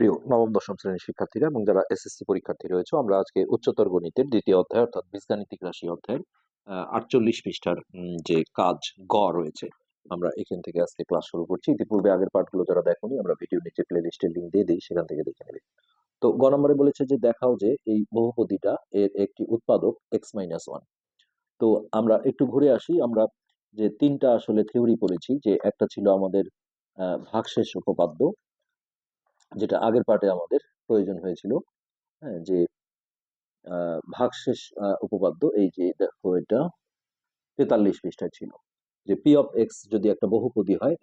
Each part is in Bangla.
প্রিয় নবম, দশম শ্রেণির শিক্ষার্থীরা এবং যারা এসএসসি পরীক্ষার্থী রয়েছে, আমরা আজকে উচ্চতর গণিতের দ্বিতীয় অধ্যায় অর্থাৎ বীজগাণিতিক রাশি অধ্যায়ের আটচল্লিশ পৃষ্ঠার যে কাজ গ রয়েছে, আমরা এখান থেকে আজকে ক্লাস শুরু করছি। ইতিপূর্বে আগের পাঠগুলো যারা দেখোনি, আমরা ভিডিও নিচে প্লে লিস্টের লিঙ্ক দিয়ে দিই, সেখান থেকে দেখে নেবে। তো গ নম্বরে বলেছে যে, দেখাও যে এই বহুপদীটা এর একটি উৎপাদক এক্স মাইনাস ওয়ান তো আমরা একটু ঘুরে আসি, আমরা যে তিনটা আসলে থিওরি পড়েছি, যে একটা ছিল আমাদের ভাগশেষ উপপাদ্য যেটা আগের পার্টে আমাদের প্রয়োজন হয়েছিল হ্যাঁ যে ভাগশেষ উপপাদ্য, এই যে, দেখো এটা তেতাল্লিশ পৃষ্ঠায় ছিল। যে পি অফ এক্স যদি একটা বহুপদী হয়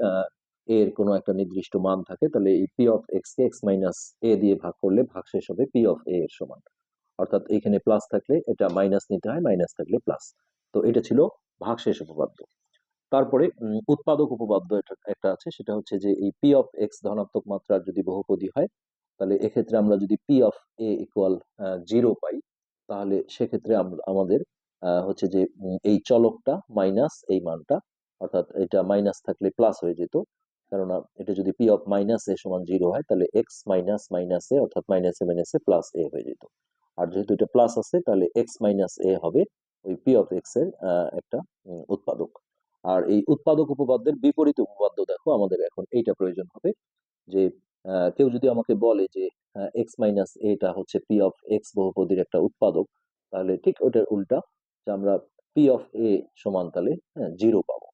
এর কোনো একটা নির্দিষ্ট মান থাকে, তাহলে এই পি অফ এক্স কে এক্স মাইনাস এ দিয়ে ভাগ করলে ভাগশেষ হবে পি অফ এ এর সমান। অর্থাৎ এখানে প্লাস থাকলে এটা মাইনাস নিতে হয় মাইনাস থাকলে প্লাস তো এটা ছিল ভাগশেষ উপপাদ্য। তারপরে উৎপাদক উপপাদ্য একটা আছে, সেটা হচ্ছে যে এই পি অফ এক্স ধনাত্মক মাত্রার যদি বহুপদী হয়, তাহলে এক্ষেত্রে আমরা যদি P of A equal zero পাই, তাহলে সেক্ষেত্রে আমাদের হচ্ছে যে এই চলকটা মাইনাস এই মানটা, অর্থাৎ এটা মাইনাস থাকলে প্লাস হয়ে যেত কেননা এটা যদি পি অফ মাইনাস এ সমান জিরো হয়, তাহলে এক্স মাইনাস মাইনাস এ অর্থাৎ minus A minus A plus A হয়ে যেত। আর যেহেতু এটা প্লাস আছে, তাহলে এক্স মাইনাস এ হবে, ওই পি অফ এক্সের একটা উৎপাদক। আর এই উৎপাদক উপপাদ্যের বিপরীত উপপাদ্য দেখো, আমাদের এখন এইটা প্রয়োজন হবে যে কেউ যদি আমাকে বলে যে এক্স মাইনাস এটা হচ্ছে পি অফ এক্স বহুপদীর একটা উৎপাদক, তাহলে ঠিক ওটার উল্টা যে আমরা পি অফ এ সমান তাহলে জিরো পাবো।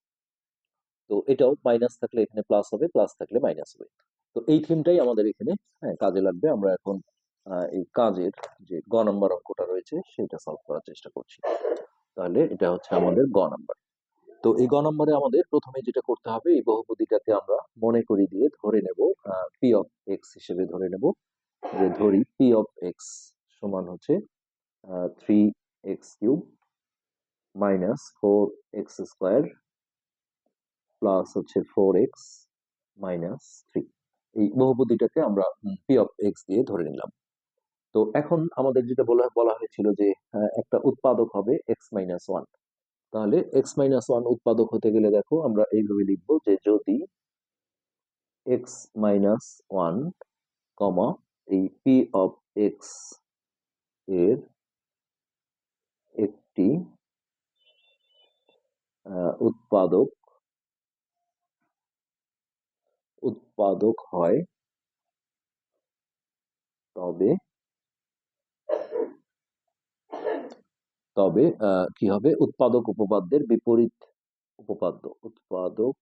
তো এটাও মাইনাস থাকলে এখানে প্লাস হবে প্লাস থাকলে মাইনাস হবে। তো এই থিমটাই আমাদের এখানে হ্যাঁ কাজে লাগবে। আমরা এখন এই কাজের যে গ নম্বর অঙ্কটা রয়েছে, সেটা সলভ করার চেষ্টা করছি। তাহলে এটা হচ্ছে আমাদের গ নম্বর তো এই গ নম্বরে আমাদের প্রথমে যেটা করতে হবে এই বহুপদীটাকে আমরা মনে করি দিয়ে ধরে নেব পি অফ এক্স হিসেবে ধরে নেব। যে ধরি পি অফ এক্স সমান হচ্ছে three X cube minus four X square plus হচ্ছে ফোর এক্স মাইনাস থ্রি এই বহুপদীটাকে আমরা পি অফ এক্স দিয়ে ধরে নিলাম। তো এখন আমাদের যেটা বলা বলা হয়েছিল যে একটা উৎপাদক হবে এক্স মাইনাস ওয়ান তাহলে এক্স মাইনাস ওয়ান উৎপাদক হতে গেলে দেখো আমরা এইভাবে লিখব যে যদি এক্স মাইনাস ওয়ান কমা এই পি অফ এক্সের একটি উৎপাদক উৎপাদক হয়, তবে তবে কি হবে? উৎপাদক উপপাদ্যের বিপরীত উপপাদ্য। উৎপাদক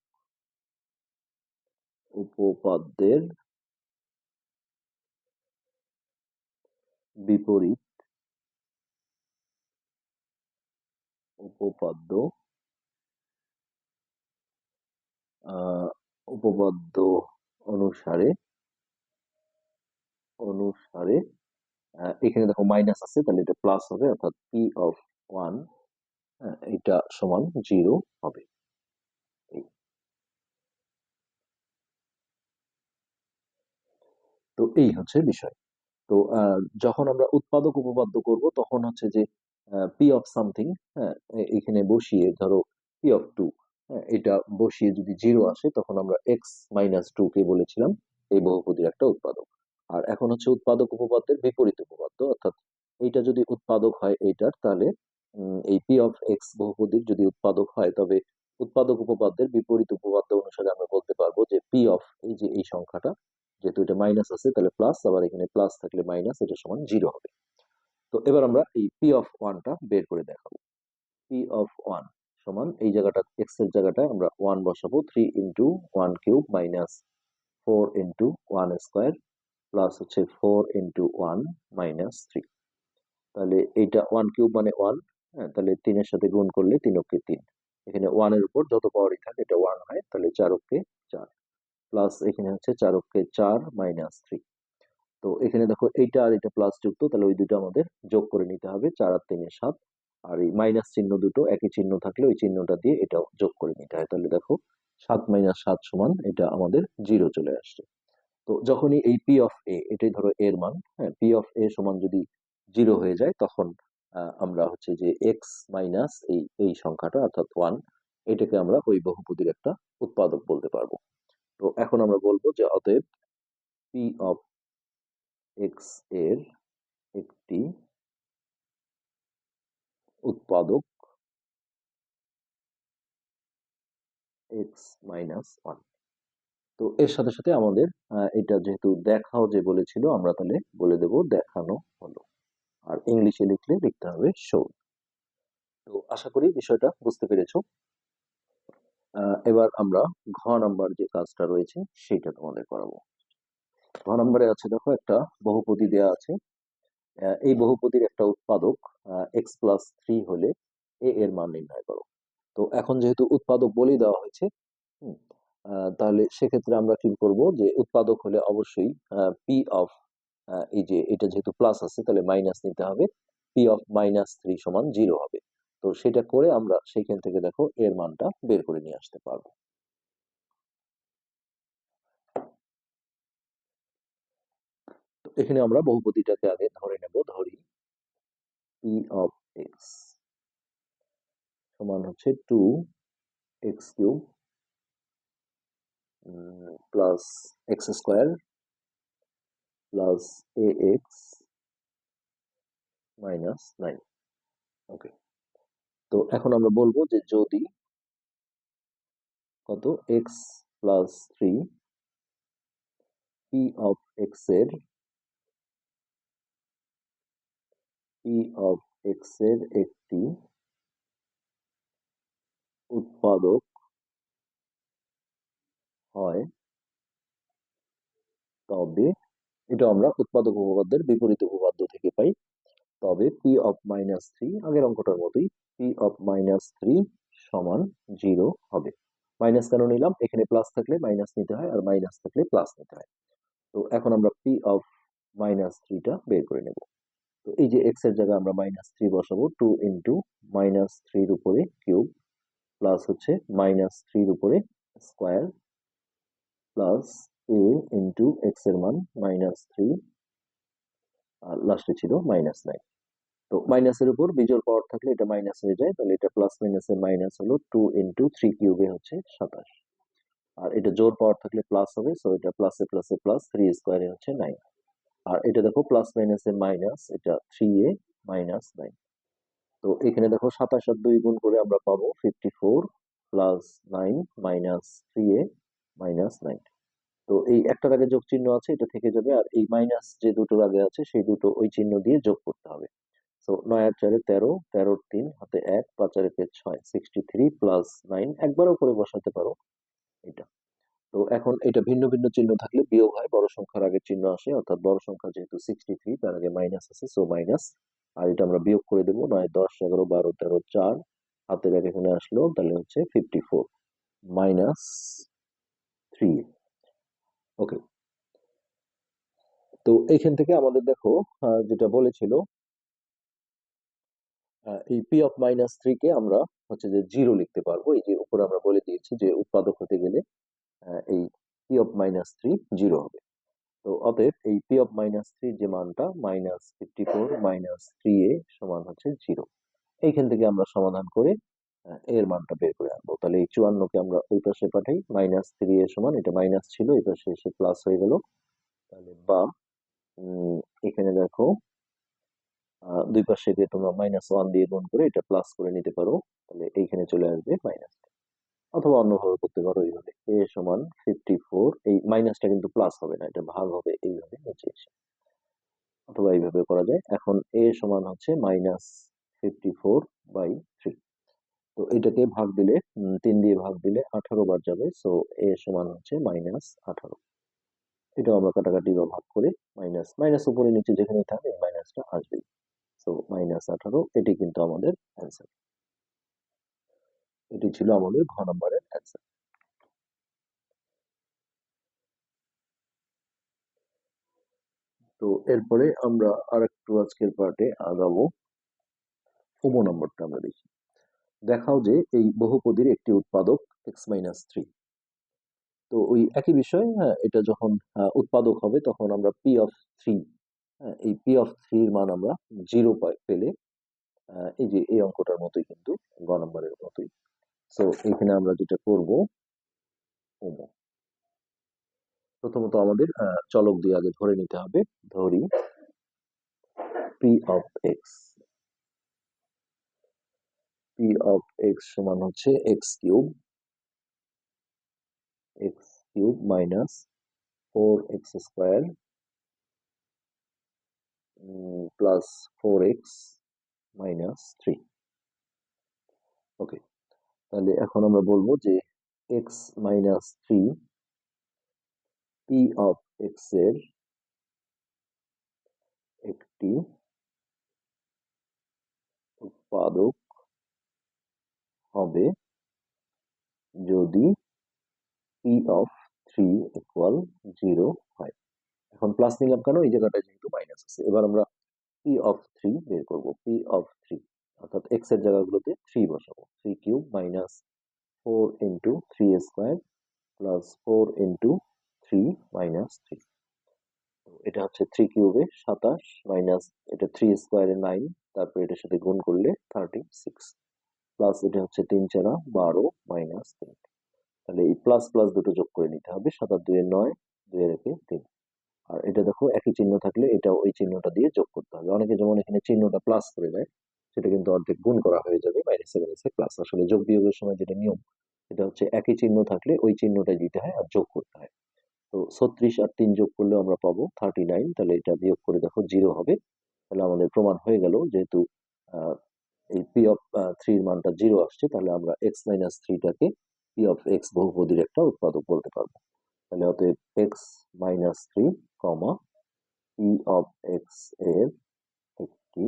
উপপাদ্যের বিপরীত উপপাদ্য উপপাদ্য অনুসারে অনুসারে এখানে দেখো মাইনাস আছে, তাহলে এটা প্লাস হবে, অর্থাৎ পি অফ ওয়ান এটা সমান জিরো হবে। তো এই হচ্ছে বিষয়। তো যখন আমরা উৎপাদক উপপাদ্য করব, তখন হচ্ছে যে পি অফ সামথিং হ্যাঁ এখানে বসিয়ে ধরো পি অফ টু এটা বসিয়ে যদি জিরো আসে, তখন আমরা এক্স মাইনাস টু কে বলেছিলাম, এই বহুপদীর একটা উৎপাদক। আর এখন হচ্ছে উৎপাদক উপপাদ্যের বিপরীত উপপাদ্য, অর্থাৎ এইটা যদি উৎপাদক হয় এইটার, তাহলে এই পি অফ এক্স বহুপদীর যদি উৎপাদক হয়, তবে উৎপাদক উপপাদ্যের বিপরীত উপপাদ্য অনুসারে আমরা বলতে পারব যে পি অফ এই যে এই সংখ্যাটা, যেহেতু এটা মাইনাস আছে, তাহলে প্লাস আবার এখানে প্লাস থাকলে মাইনাস এটা সমান জিরো হবে। তো এবার আমরা এই পি অফ ওয়ানটা বের করে দেখাবো। পি অফ ওয়ান সমান এই জায়গাটা এক্সের জায়গাটায় আমরা ওয়ান বসাবো three into one cube minus four into one square plus হচ্ছে four into one minus three তাহলে এইটা ওয়ান কিউব মানে ওয়ান হ্যাঁ তাহলে তিনের সাথে গুণ করলে তিন অক্ষে তিন। এখানে ওয়ানের উপর যত পাওয়ারই থাকে, এটা ওয়ান হয়, তাহলে চার অক্ষে চার। প্লাস এখানে হচ্ছে চার অক্ষে চার মাইনাস থ্রি তো এখানে দেখো এইটা আর এটা প্লাস যুক্ত, তাহলে ওই দুটো আমাদের যোগ করে নিতে হবে, চার আর তিনের সাত। আর এই মাইনাস চিহ্ন দুটো, একই চিহ্ন থাকলে ওই চিহ্নটা দিয়ে এটাও যোগ করে নিতে হয়। তাহলে দেখো, সাত মাইনাস সাত সমান, এটা আমাদের জিরো চলে আসছে। তো যখনই এই পি অফ এ এটাই ধরো এর মান হ্যাঁ পি অফ এ সমান যদি জিরো হয়ে যায়, তখন আমরা হচ্ছে যে এক্স মাইনাস এই এই সংখ্যাটা, অর্থাৎ ওয়ান এটাকে আমরা ওই বহুপদীর একটা উৎপাদক বলতে পারব। তো এখন আমরা বলব যে অতএব পি অফ এক্সের একটি উৎপাদক এক্স মাইনাস ওয়ান তো এর সাথে সাথে আমাদের এটা যেহেতু দেখাও যে বলেছিল, আমরা তাহলে বলে দেব দেখানো হলো। আর ইংলিশে লিখলে লিখতে হবে শো তো আশা করি বিষয়টা বুঝতে পেরেছ। এবার আমরা ঘ নাম্বার যে কাজটা রয়েছে, সেইটা তোমাদের করাবো। ঘ নাম্বারে আছে দেখো একটা বহুপদী দেয়া আছে। এই বহুপদীর একটা উৎপাদক এক্স প্লাস থ্রি হলে এ এর মান নির্ণয় করো। তো এখন যেহেতু উৎপাদক বলেই দেওয়া হয়েছে তাহলে সেক্ষেত্রে আমরা কি করব যে, উৎপাদক হলে অবশ্যই পি অফ এই যে এটা যেহেতু প্লাস আছে, তাহলে মাইনাস নিতে হবে। পি অফ মাইনাস থ্রি সমান জিরো হবে। তো সেটা করে আমরা সেইখান থেকে দেখো এর মানটা বের করে নিয়ে আসতে পারব। এখানে আমরা বহুপদীটাকে আগে ধরে নেব, ধরি পি অফ এক্স সমান হচ্ছে two X cube plus X square plus A X minus nine okay তো এখন আমরা বলব যে যদি কত X plus three P of এক্সের পি অফ এক্সের একটি উৎপাদক হয়, তবে এটা আমরা উৎপাদক উপপাদ্যের বিপরীত উপপাদ্য থেকে পাই। তবে পি অফ মাইনাস থ্রি আগের অঙ্কটার মতোই পি অফ মাইনাস থ্রি সমান জিরো হবে। মাইনাস কেন নিলাম? এখানে প্লাস থাকলে মাইনাস নিতে হয় আর মাইনাস থাকলে প্লাস নিতে হয়। তো এখন আমরা পি অফ মাইনাস থ্রিটা বের করে নেব। তো এই যে এক্সের জায়গায় আমরা মাইনাস থ্রি বসাবো টু ইন্টু মাইনাস থ্রির উপরে কিউব প্লাস হচ্ছে মাইনাস থ্রির উপরে স্কোয়ার প্লাস এ ইন্টু এক্সের মান মাইনাস থ্রি আর লাস্টে ছিল মাইনাস নাইন তো মাইনাসের উপর বিজোড় পাওয়ার থাকলে এটা মাইনাস হয়ে যায়, তাহলে এটা প্লাস মাইনাসের মাইনাস হলো টু ইন্টু থ্রি কিউবে হচ্ছে সাতাশ। আর এটা জোর পাওয়ার থাকলে প্লাস হবে সো এটা প্লাসে প্লাসে প্লাস থ্রি স্কোয়ারে হচ্ছে নাইন আর এটা দেখো প্লাস মাইনাসে মাইনাস এটা থ্রি এ মাইনাস নাইন তো এখানে দেখো সাতাশ আর দুই গুণ করে আমরা পাবো fifty four plus nine minus three A minus nine তো এই একটার আগে যোগ চিহ্ন আছে, এটা থেকে যাবে, আর এই মাইনাস যে দুটোর আগে আছে, সেই দুটো ওই চিহ্ন দিয়ে যোগ করতে হবে। তো নয় আর চারে তেরো তেরোর তিন, হাতে এক, পাঁচ আর একে ছয় সিক্সটি থ্রি প্লাস নাইন একবারও করে বসাতে পারো এটা। তো এখন এটা ভিন্ন ভিন্ন চিহ্ন থাকলে বিয়োগ হয়, বড় সংখ্যার আগে চিহ্ন আসে, অর্থাৎ বড় সংখ্যা যেহেতু সিক্সটি থ্রি তার আগে মাইনাস আছে সো মাইনাস আর এটা আমরা বিয়োগ করে দেবো, নয়, দশ, এগারো, বারো, তেরো, চার, হাতের এক এখানে আসলো, তাহলে হচ্ছে fifty four minus three okay তো এইখান থেকে আমাদের দেখো যেটা বলেছিল এই পি অফ মাইনাস থ্রি কে আমরা হচ্ছে যে জিরো লিখতে পারব। এই যে উপরে আমরা বলে দিয়েছি যে উৎপাদক হতে গেলে এই P of minus three zero হবে। তো অতএব এই পি অফ মাইনাস থ্রি যে মানটা minus fifty four minus three A সমান হচ্ছে জিরো এইখান থেকে আমরা সমাধান করে এর মানটা বের করে আনব। তাহলে এই চুয়ান্নকে আমরা ওই পাশে পাঠাই মাইনাস থ্রি এর সমান, এটা মাইনাস ছিল, এই পাশে এসে প্লাস হয়ে গেল। তাহলে বা এখানে দেখো দুই পাশে দিয়ে তোমরা মাইনাস ওয়ান দিয়ে গুণ করে এটা প্লাস করে নিতে পারো। তাহলে এইখানে চলে আসবে মাইনাস অথবা অন্যভাবে করতে পারো এইভাবে। এ সমান ফিফটি ফোর এই মাইনাসটা কিন্তু প্লাস হবে না, এটা ভাগ হবে এইভাবে নিচে এসে। অথবা এইভাবে করা যায়। এখন এ সমান হচ্ছে minus fifty four by three তো এটাকে ভাগ দিলে তিন দিয়ে ভাগ দিলে আঠারো বার যাবে। সো এ সমান হচ্ছে মাইনাস আঠারো। এটাও আমরা কাটাকাটি বা ভাগ করে মাইনাস মাইনাস উপরে নিচে যেখানে থাকে মাইনাসটা আসবেই সো মাইনাস আঠারো, এটি কিন্তু আমাদের অ্যান্সার এটি ছিল আমাদের ঘ নম্বরের অ্যান্সার তো এরপরে আমরা আর একটু আজকের পার্টে আগাবো। ফোমো নম্বরটা আমরা দেখি। দেখাও যে এই বহুপদীর একটি উৎপাদক এক্স মাইনাস থ্রি তো ওই একই বিষয় হ্যাঁ এটা যখন উৎপাদক হবে তখন আমরা পি অফ থ্রি হ্যাঁ এই পি অফ থ্রির মান আমরা জিরো পেলে এই যে এই অঙ্কটার মতোই কিন্তু গ নম্বরের মতোই। সো এখানে আমরা যেটা করব, ওমো। প্রথমত আমাদের চলক দিয়ে আগে ধরে নিতে হবে, ধরি P of X P of X সমান হচ্ছে X cube. X cube minus four X square plus four X minus three. Okay তাহলে এখন আমরা বলব যে X minus three P of এক্সের একটি উৎপাদক হবে যদি P of three equal zero হয়। এখন প্লাস নিলাম কেন? এই জায়গাটা যেহেতু মাইনাস আছে। এবার আমরা পি অফ থ্রি বের করব। পি অফ থ্রি অর্থাৎ এক্সের জায়গাগুলোতে থ্রি বসাবো। Three cube minus four into three square plus four into three minus three এটা হচ্ছে থ্রি কিউবে সাতাশ মাইনাস এটা থ্রি স্কোয়ারে নাইন তারপর এটার সাথে গুণ করলে থার্টি সিক্স প্লাস এটা হচ্ছে তিন চারা বারো মাইনাস তিন। তাহলে এই প্লাস প্লাস দুটো যোগ করে নিতে হবে সাতার দুয়ে নয় দুয়ে রেখে তিন। আর এটা দেখো, একই চিহ্ন থাকলে এটা ওই চিহ্নটা দিয়ে যোগ করতে হবে। অনেকে যেমন এখানে চিহ্নটা প্লাস করে দেয়, সেটা কিন্তু অর্ধেক গুণ করা হয়ে যাবে মাইনাস সেভেন এসে প্লাস আসলে যোগ বিয়োগের সময় যেটা নিয়ম এটা হচ্ছে একই চিহ্ন থাকলে ওই চিহ্নটাই দিতে হয় আর যোগ করতে হয়। তো ছত্রিশ আর তিন যোগ করলে আমরা পাবো থার্টি নাইন তাহলে এটা বিয়োগ করে দেখো জিরো হবে। তাহলে আমাদের প্রমাণ হয়ে গেল যেহেতু এই পি অফ থ্রির মানটা জিরো আসছে, তাহলে আমরা এক্স মাইনাস থ্রিটাকে পি অফ এক্স বহুপদীর একটা উৎপাদক বলতে পারব। তাহলে অতএব X minus three comma P of এক্সের একটি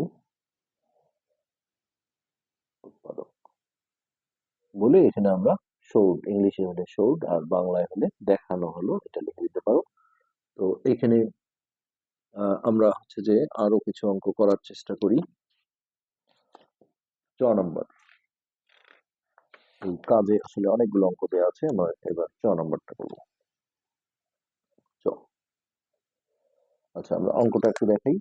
উৎপাদক। বলে এখানে আমরা শোড ইংলিশে হলে শোড আর বাংলায় হলে দেখানো হলো, এটা লিখে দিতে পারো। তো এখানে আমরা হচ্ছে যে আরও কিছু অঙ্ক করার চেষ্টা করি। চ নম্বর। এই কাজে আসলে অনেকগুলো অঙ্ক দেওয়া আছে, আমরা এবার চ নম্বরটা করব। চ। আচ্ছা আমরা অঙ্কটা একটু দেখাই।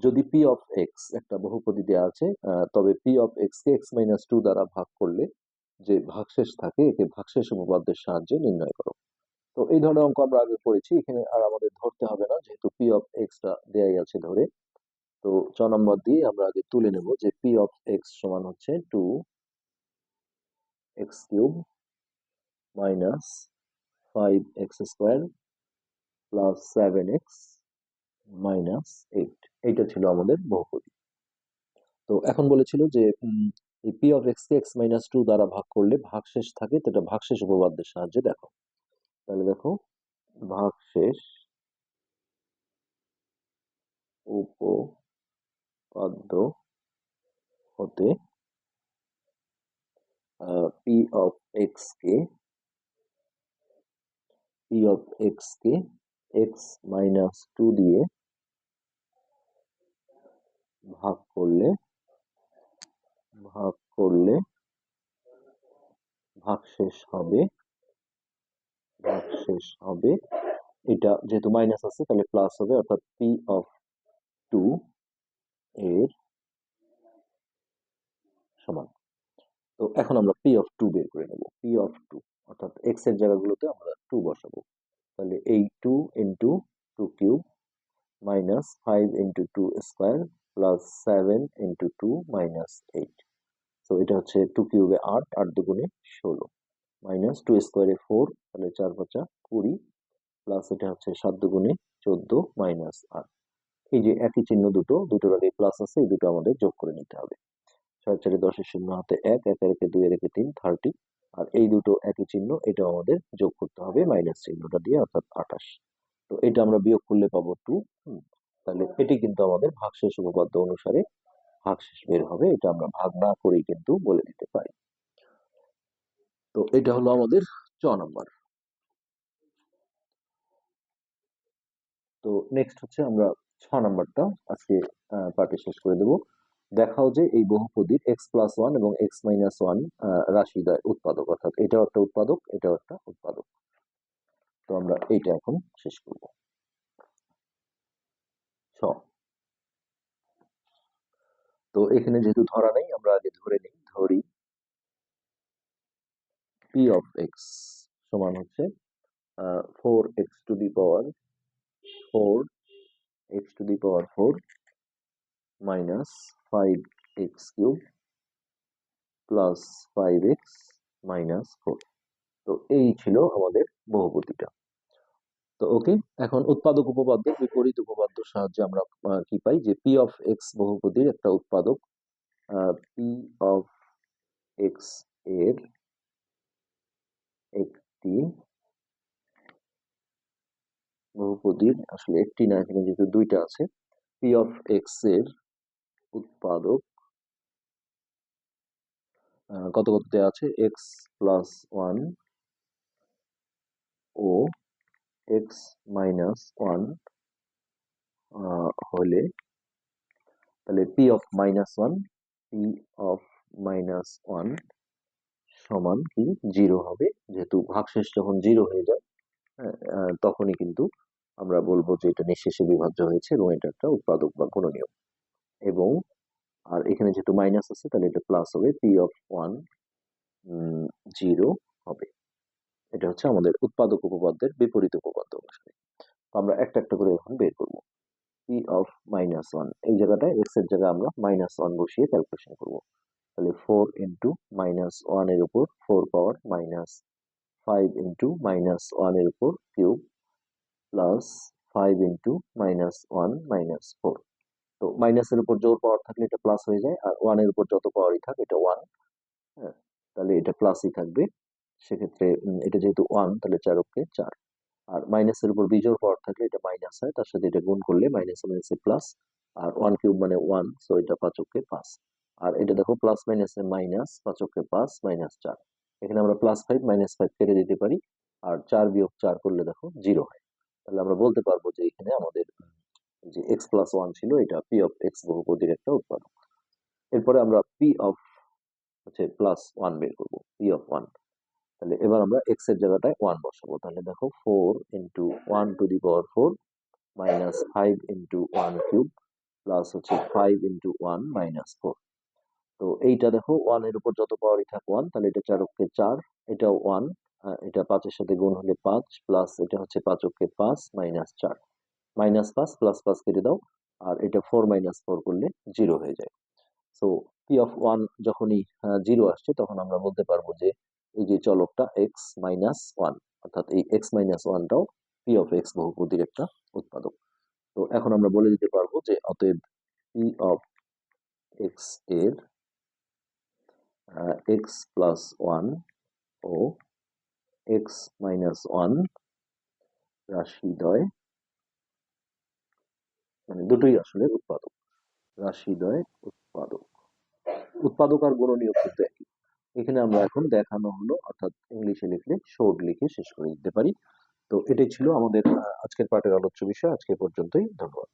যদি পি অফ এক্স একটা বহুপদী দেওয়া আছে তবে পি অফ এক্স কে এক্স মাইনাস টু দ্বারা ভাগ করলে যে ভাগশেষ থাকে, একে ভাগশেষ উপপাদ্যের সাহায্যে নির্ণয় করো। তো এই ধরনের অঙ্ক আমরা আগে করেছি, এখানে আর আমাদের ধরতে হবে না, যেহেতু পি অফ এক্সটা দেয়াই আছে ধরে। তো ছ নম্বর দিয়ে আমরা আগে তুলে নেব যে পি অফ এক্স সমান হচ্ছে two x cube minus five x square plus seven x minus eight এইটা ছিল আমাদের বহুপদী। তো এখন বলেছিল যে এই পি অফ এক্স কে এক্স মাইনাস টু দ্বারা ভাগ করলে ভাগশেষ থাকে, তো এটা ভাগশেষ উপপাদ্যের সাহায্যে দেখো। তাহলে দেখো, ভাগশেষ উপপাদ্য হতে পি অফ এক্স কে পি অফ এক্স কে এক্স মাইনাস টু দিয়ে ভাগ করলে ভাগ করলে ভাগশেষ হবে ভাগশেষ হবে, এটা যেহেতু মাইনাস আছে, তাহলে প্লাস হবে, অর্থাৎ পি অফ টু এর সমান। তো এখন আমরা পি অফ টু বের করে নেব। পি অফ টু অর্থাৎ এক্সের জায়গাগুলোতে আমরা টু বসাবো। তাহলে এই two into two cube minus five into two square plus seven into two minus eight তো এটা হচ্ছে টু কিউবে আট আট দুগুণে ষোলো। মাইনাস টু স্কোয়ারে ফোর তাহলে চার পাঁচা কুড়ি। প্লাস এটা হচ্ছে সাত দুগুণে চোদ্দ মাইনাস আট। এই যে একই চিহ্ন দুটো, দুটোর আগে প্লাস আছে, এই দুটো আমাদের যোগ করে নিতে হবে। ছয় চারে দশের শূন্য, হাতে এক এক রেখে দুই রেখে তিন থার্টি আর এই দুটো একই চিহ্ন এটা আমাদের যোগ করতে হবে মাইনাস চিহ্নটা দিয়ে, অর্থাৎ আঠাশ। তো এটা আমরা বিয়োগ করলে পাবো টু তাহলে এটি কিন্তু আমাদের ভাগশেষ উপপাদ্য অনুসারে ভাগশেষ বের হবে, এটা আমরা ভাগ না করেই কিন্তু বলে দিতে পারি। তো এটা হলো আমাদের চ নম্বর। তো নেক্সট হচ্ছে আমরা ছ নাম্বারটা আজকে পার্টি শেষ করে দেব। দেখাও যে এই বহুপদীর এক্স প্লাস ওয়ান এবং এক্স মাইনাস ওয়ান রাশি দ্বয় উৎপাদক, অর্থাৎ এটাও একটা উৎপাদক, এটাও একটা উৎপাদক। তো আমরা এইটা এখন শেষ করব। ছ। তো এখানে যেহেতু ধরা নেই, আমরা আগে ধরে নিই, ধরি পি অফ এক্স সমান হচ্ছে four x to the power four to the power four minus five x cube plus five x minus four তো এই ছিল আমাদের বহুপদীটা। তো ওকে এখন উৎপাদক উপপাদ্যের বিপরীত উপপাদ্যের সাহায্যে আমরা কি পাই? যে পি অফ এক্স বহুপদীর একটা উৎপাদক পি অফ এক্সের একটি বহুপদীর আসলে একটি না এখানে যেহেতু দুইটা আছে পি অফ এক্সের উৎপাদক কত কত দেওয়া আছে? এক্স প্লাস ওয়ান ও এক্স মাইনাস ওয়ান হলে তাহলে P of minus one P of minus one সমান কি? জিরো হবে যেহেতু ভাগশেষ যখন জিরো হয়ে যায় হ্যাঁ, তখনই কিন্তু আমরা বলব যে এটা নিঃশেষে বিভাজ্য হয়েছে এবং এটা একটা উৎপাদক বা গুণনীয় এবং, আর এখানে যেহেতু মাইনাস আছে, তাহলে এটা প্লাস হবে পি অফ ওয়ান জিরো হবে। এটা হচ্ছে আমাদের উৎপাদক উপপাদ্যের বিপরীত উপপাদ্য অনুসারে। আমরা একটা একটা করে এখন বের করব। পি অফ মাইনাস ওয়ান এই জায়গাটায় এক্সের জায়গায় আমরা মাইনাস ওয়ান বসিয়ে ক্যালকুলেশন করব। তাহলে ফোর ইন্টু মাইনাস ওয়ানের উপর four power minus five into minus ওয়ানের উপর cube plus five into minus one minus four তো মাইনাসের উপর জোর পাওয়ার থাকলে এটা প্লাস হয়ে যায়, আর ওয়ানের উপর যত পাওয়ারই থাক, এটা ওয়ান হ্যাঁ? তাহলে এটা প্লাসই থাকবে। সেক্ষেত্রে এটা যেহেতু ওয়ান তাহলে চারককে চার। আর মাইনাসের উপর বিজোড় পাওয়ার থাকলে এটা মাইনাস হয়, তার সাথে এটা গুণ করলে মাইনাস মাইনাসে প্লাস আর ওয়ান কিউব মানে ওয়ান সো এটা পাঁচককে পাঁচ। আর এটা দেখো প্লাস মাইনাসে মাইনাস পাঁচককে পাঁচ মাইনাস চার। এখানে আমরা প্লাস ফাইভ মাইনাস ফাইভ কেটে দিতে পারি, আর চার বিয়োগ চার করলে দেখো জিরো হয়। তাহলে আমরা বলতে পারব যে এখানে আমাদের যে এক্স প্লাস ওয়ান ছিল এটা পি অফ এক্স বহুপদীর একটা উৎপাদক। এরপরে আমরা পি অফ হচ্ছে প্লাস ওয়ান বের করব পি অফ ওয়ান তাহলে এবার আমরা এক্সের জায়গাটায় ওয়ান বসাবো। তাহলে দেখো four into one to the power four minus five into one cube plus হচ্ছে five into one minus four তো এইটা দেখো ওয়ানের উপর যত পাওয়ারই থাক ওয়ান তাহলে এটা চারককে চার, এটাও ওয়ান এটা পাঁচের সাথে গুণ হলে পাঁচ প্লাস এটা হচ্ছে পাঁচ পাঁচককে পাঁচ মাইনাস চার। মাইনাস পাঁচ প্লাস পাঁচ কেটে দাও, আর এটা ফোর মাইনাস ফোর করলে জিরো হয়ে যায়। সো পি অফ ওয়ান যখনই জিরো আসছে, তখন আমরা বলতে পারব যে এই যে চলকটা এক্স মাইনাস ওয়ান অর্থাৎ এই এক্স মাইনাস ওয়ানটাও পি অফ এক্স বহুপদীর একটা উৎপাদক। তো এখন আমরা বলে দিতে পারব যে অতএব পি অফ এক্সের এক্স প্লাস ওয়ান ও এক্স মাইনাস ওয়ান রাশিদ্বয় মানে দুটোই আসলে উৎপাদক, রাশি রাশিদ্বয় উৎপাদক। উৎপাদক আর গুণনীয়ক কিন্তু একই। এখানে আমরা এখন দেখানো হলো, অর্থাৎ ইংলিশে লিখলে শোড লিখে শেষ করে দিতে পারি। তো এটাই ছিল আমাদের আজকের পাঠের আলোচ্য বিষয়। আজকে পর্যন্তই, ধন্যবাদ।